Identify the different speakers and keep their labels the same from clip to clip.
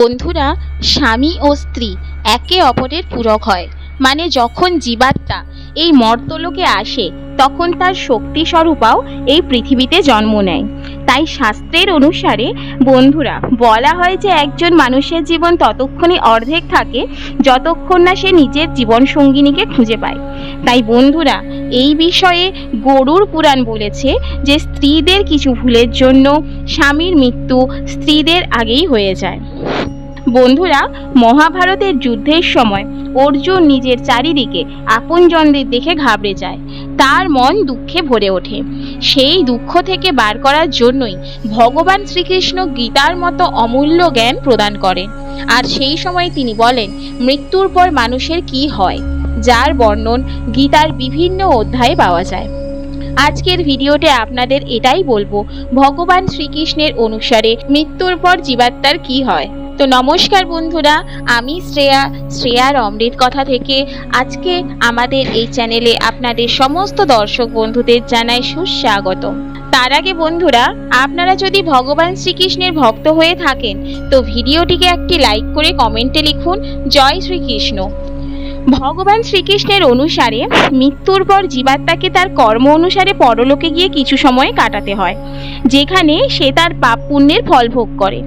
Speaker 1: বন্ধুরা, স্বামী ও স্ত্রী একে অপরের পূরক হয়। মানে যখন জীবাত্মা এই মর্তলোকে আসে, তখন তার শক্তি স্বরূপাও এই পৃথিবীতে জন্ম নেয়। তাই শাস্ত্রের অনুসারে, বন্ধুরা, বলা হয় যে একজন মানুষের জীবন ততক্ষণই অর্ধেক থাকে, যতক্ষণ না সে নিজের জীবন সঙ্গিনীকে খুঁজে পায়। তাই বন্ধুরা, এই বিষয়ে গরুর পুরাণ বলেছে যে স্ত্রীদের কিছু ভুলের জন্য স্বামীর মৃত্যু স্ত্রীদের আগেই হয়ে যায়। বন্ধুরা, মহাভারতের যুদ্ধের সময় অর্জুন নিজের চারিদিকে আপনজনদের দেখে ঘাবড়ে যায়। তার মন দুঃখে ভরে ওঠে। সেই দুঃখ থেকে বার করার জন্যই ভগবান শ্রীকৃষ্ণ গীতার মতো অমূল্য জ্ঞান প্রদান করেন। আর সেই সময় তিনি বলেন, মৃত্যুর পর মানুষের কি হয়? যার বর্ণন গীতার বিভিন্ন অধ্যায়ে পাওয়া যায়। আজকের ভিডিওতে আপনাদের এটাই বলব, ভগবান শ্রীকৃষ্ণের অনুসারে মৃত্যুর পর জীবাত্মার কি হয়? তো নমস্কার বন্ধুরা, আমি শ্রেয়া শ্রেয়ার অমৃত কথা থেকে। আজকে আমাদের এই চ্যানেলে আপনাদের সমস্ত দর্শক বন্ধুদের জানাই সুস্বাগত তার আগে বন্ধুরা, আপনারা যদি ভগবান শ্রীকৃষ্ণের ভক্ত হয়ে থাকেন, তো ভিডিওটিকে একটি লাইক করে কমেন্টে লিখুন, জয় শ্রীকৃষ্ণ। ভগবান শ্রীকৃষ্ণের অনুসারে মৃত্যুর পর জীবাত্মাকে তার কর্ম অনুসারে পরলোকে গিয়ে কিছু সময় কাটাতে হয়, যেখানে সে তার পাপ পুণ্যের ফল ভোগ করে।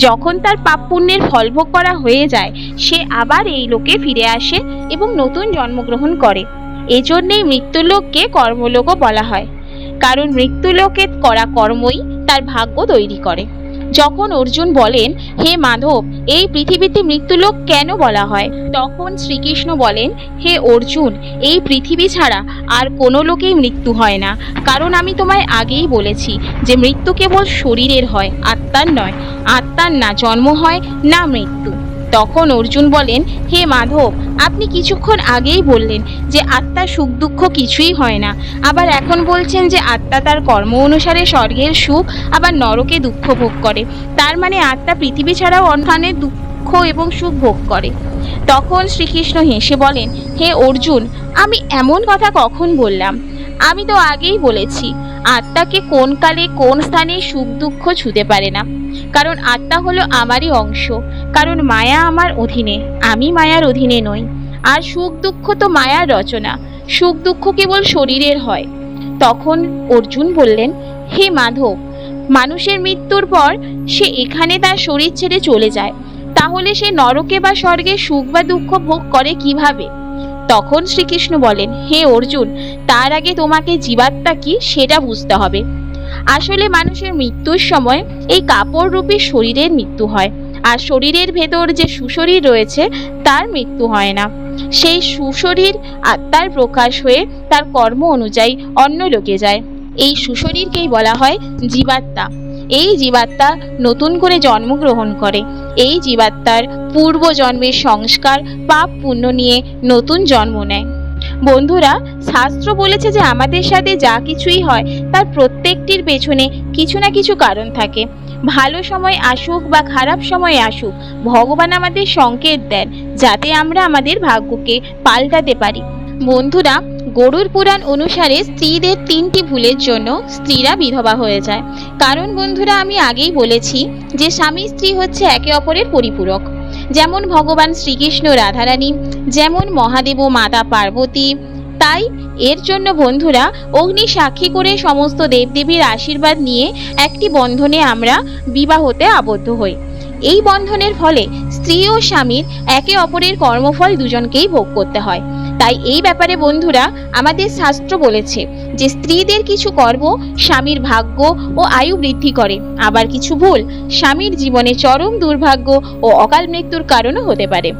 Speaker 1: যখন তার পাপ পুণ্যের ফল ভোগ করা হয়ে যায়, সে আবার এই লোকে ফিরে আসে এবং নতুন জন্মগ্রহণ করে। এজন্যেই মৃত্যুলোককে কর্মলোকও বলা হয়। কারণ মৃত্যুলোকে করা কর্মই তার ভাগ্য তৈরি করে। যখন অর্জুন বলেন, হে মাধব, এই পৃথিবীতে মৃত্যুলোক কেন বলা হয়? তখন শ্রীকৃষ্ণ বলেন, হে অর্জুন, এই পৃথিবী ছাড়া আর কোনো লোকেই মৃত্যু হয় না। কারণ আমি তোমায় আগেই বলেছি যে মৃত্যু কেবল শরীরের হয়, আত্মার নয়। আত্মার না জন্ম হয়, না মৃত্যু। তখন অর্জুন বলেন, হে মাধব, আপনি কিছুক্ষণ আগেই বললেন যে আত্মার সুখ দুঃখ কিছুই হয় না। আবার এখন বলছেন যে আত্মা তার কর্ম অনুসারে স্বর্গের সুখ, আবার নরকে দুঃখ ভোগ করে। তার মানে আত্মা পৃথিবী ছাড়াও অন্যান্য দুঃখ এবং সুখ ভোগ করে। তখন শ্রীকৃষ্ণ হেসে বলেন, হে অর্জুন, আমি এমন কথা কখন বললাম? আমি তো আগেই বলেছি, আত্মাকে কোন কালে কোন স্থানে সুখ দুঃখ ছুতে পারে না। কারণ আত্মা হলো আমারই অংশ। কারণ মায়া আমার অধীনে, আমি মায়ার অধীনে নই। আর সুখ দুঃখ তো মায়ার রচনা, সুখ দুঃখ কেবল শরীরের হয়। তখন অর্জুন বললেন, হে মাধব, মানুষের মৃত্যুর পর সে এখানে তার শরীর ছেড়ে চলে যায়। তাহলে সে নরকে বা স্বর্গে সুখ বা দুঃখ ভোগ করে কীভাবে? তখন শ্রীকৃষ্ণ বলেন, হে অর্জুন, তার আগে তোমাকে জীবাত্মা কি সেটা বুঝতে হবে। আসলে মানুষের মৃত্যুর সময় এই কাপড় রূপী শরীরের মৃত্যু হয়। আর শরীরের ভেতর যে সুশরীর রয়েছে, তার মৃত্যু হয় না। সেই সুশরীর আত্মার প্রকাশ হয়ে তার কর্ম অনুযায়ী অন্য লোকে যায়। এই সুশরীরকেই বলা হয় জীবাত্মা। এই জীবাত্মা নতুন করে জন্মগ্রহণ করে। এই জীবাত্মার পূর্ব জন্মের সংস্কার, পাপ পুণ্য নিয়ে নতুন জন্ম নেয়। বন্ধুরা, শাস্ত্র বলেছে যে আমাদের সাথে যা কিছুই হয়, তার প্রত্যেকটির পেছনে কিছু না কিছু কারণ থাকে। ভালো সময় আসুক বা খারাপ সময় আসুক, ভগবান আমাদের সংকেত দেন, যাতে আমরা আমাদের ভাগ্যকে পাল্টাতে পারি। বন্ধুরা, গরুর পুরাণ অনুসারে স্ত্রীদের তিনটি ভুলের জন্য স্ত্রীরা বিধবা হয়ে যায়। কারণ বন্ধুরা, আমি আগেই বলেছি যে স্বামী স্ত্রী হচ্ছে একে অপরের পরিপূরক। যেমন ভগবান শ্রীকৃষ্ণ রাধারানী, যেমন মহাদেব ও মাতা পার্বতী তাই এর জন্য বন্ধুরা অগ্নি সাক্ষী করে সমস্ত দেবদেবীর আশীর্বাদ নিয়ে একটি বন্ধনে আমরা বিবাহতে আবদ্ধ হই। এই বন্ধনের ফলে স্ত্রী ও স্বামীর একে অপরের কর্মফল দুজনকেই ভোগ করতে হয়। তাই এই ব্যাপারে বন্ধুরা আমাদের শাস্ত্র বলেছে যে স্ত্রীদের কিছু কর্ম স্বামীর ভাগ্য ও আয়ু বৃদ্ধি করে, আবার কিছু ভুল স্বামীর জীবনে চরম দুর্ভাগ্য ও অকাল মৃত্যুর কারণও হতে পারে।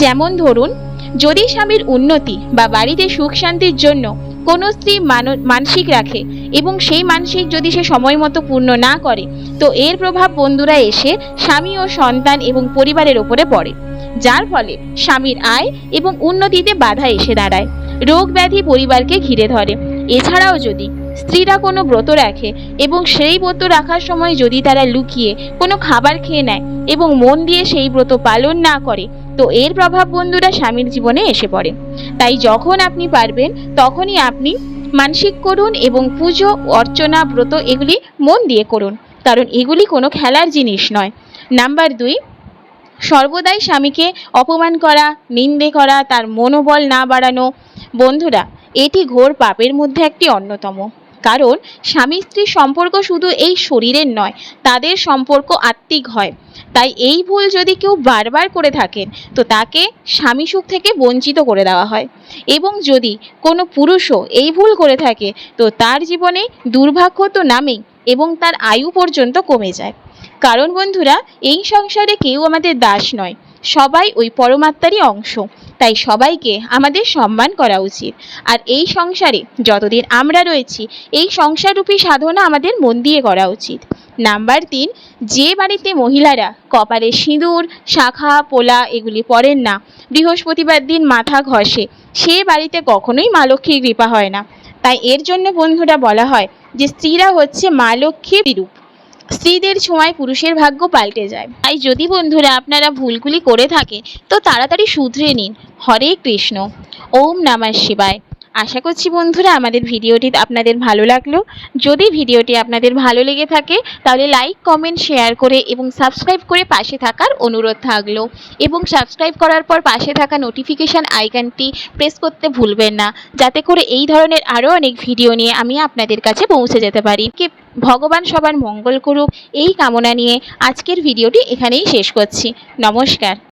Speaker 1: যেমন ধরুন যদি স্বামীর উন্নতি বা বাড়িতে সুখ শান্তির জন্য কোনো স্ত্রী মানসিক রাখে এবং সেই মানসিক যদি সে সময় মতো পূর্ণ না করে, তো এর প্রভাব বন্ধুরা এসে স্বামী ও সন্তান এবং পরিবারের ওপরে পড়ে, যার ফলে স্বামীর আয় এবং উন্নতিতে বাধা এসে দাঁড়ায়। রোগ ব্যাধি পরিবারকে ঘিরে ধরে। এছাড়াও যদি স্ত্রীরা কোনো ব্রত রাখে এবং সেই ব্রত রাখার সময় যদি তারা লুকিয়ে কোনো খাবার খেয়ে নেয় এবং মন দিয়ে সেই ব্রত পালন না করে তো এর প্রভাব বন্ধুরা স্বামীর জীবনে এসে পড়ে। তাই যখন আপনি পারবেন, তখনই আপনি মানসিক করুন এবং পুজো, অর্চনা, ব্রত এগুলি মন দিয়ে করুন। কারণ এগুলি কোনো খেলার জিনিস নয়। নাম্বার দুই, সর্বদাই স্বামীকে অপমান করা, নিন্দে করা, তার মনোবল না বাড়ানো। বন্ধুরা, এটি ঘোর পাপের মধ্যে একটি অন্যতম। কারণ স্বামী স্ত্রীর সম্পর্ক শুধু এই শরীরের নয়, তাদের সম্পর্ক আত্মিক হয়। তাই এই ভুল যদি কেউ বারবার করে থাকেন, তো তাকে স্বামী সুখ থেকে বঞ্চিত করে দেওয়া হয়। এবং যদি কোনো পুরুষও এই ভুল করে থাকে, তো তার জীবনে দুর্ভাগ্য তো নামেই এবং তার আয়ু পর্যন্ত কমে যায়। কারণ বন্ধুরা, এই সংসারে কেউ আমাদের দাস নয়। সবাই ওই পরমাত্মারই অংশ। তাই সবাইকে আমাদের সম্মান করা উচিত। আর এই সংসারে যতদিন আমরা রয়েছি, এই সংসাররূপী সাধনা আমাদের মন দিয়ে করা উচিত। নাম্বার তিন, যে বাড়িতে মহিলারা কপালে সিঁদুর, শাখা, পোলা এগুলি পরেন না, বৃহস্পতিবার দিন মাথা ঘষে, সে বাড়িতে কখনোই মা লক্ষ্মীর কৃপা হয় না। তাই এর জন্য বন্ধুরা বলা হয় যে, স্ত্রীরা হচ্ছে মা লক্ষ্মীর রূপ। স্ত্রীদের সময় পুরুষের ভাগ্য পাল্টে যায়। তাই যদি বন্ধুরা আপনারা ভুলগুলি করে থাকে, তো তাড়াতাড়ি শুধরে নিন। হরে কৃষ্ণ। ওম নমঃ শিবায়। আশা করছি বন্ধুরা আমাদের ভিডিওটি আপনাদের ভালো লাগল। যদি ভিডিওটি আপনাদের ভালো লেগে থাকে, তাহলে লাইক কমেন্ট শেয়ার করে এবং সাবস্ক্রাইব করে পাশে থাকার অনুরোধ থাকল। এবং সাবস্ক্রাইব করার পর পাশে থাকা নোটিফিকেশান আইকনটি প্রেস করতে ভুলবেন না, যাতে করে এই ধরনের আরও অনেক ভিডিও নিয়ে আমি আপনাদের কাছে পৌঁছে যেতে পারি। কে ভগবান সবার মঙ্গল করুক, এই কামনা নিয়ে আজকের ভিডিওটি এখানেই শেষ করছি। নমস্কার।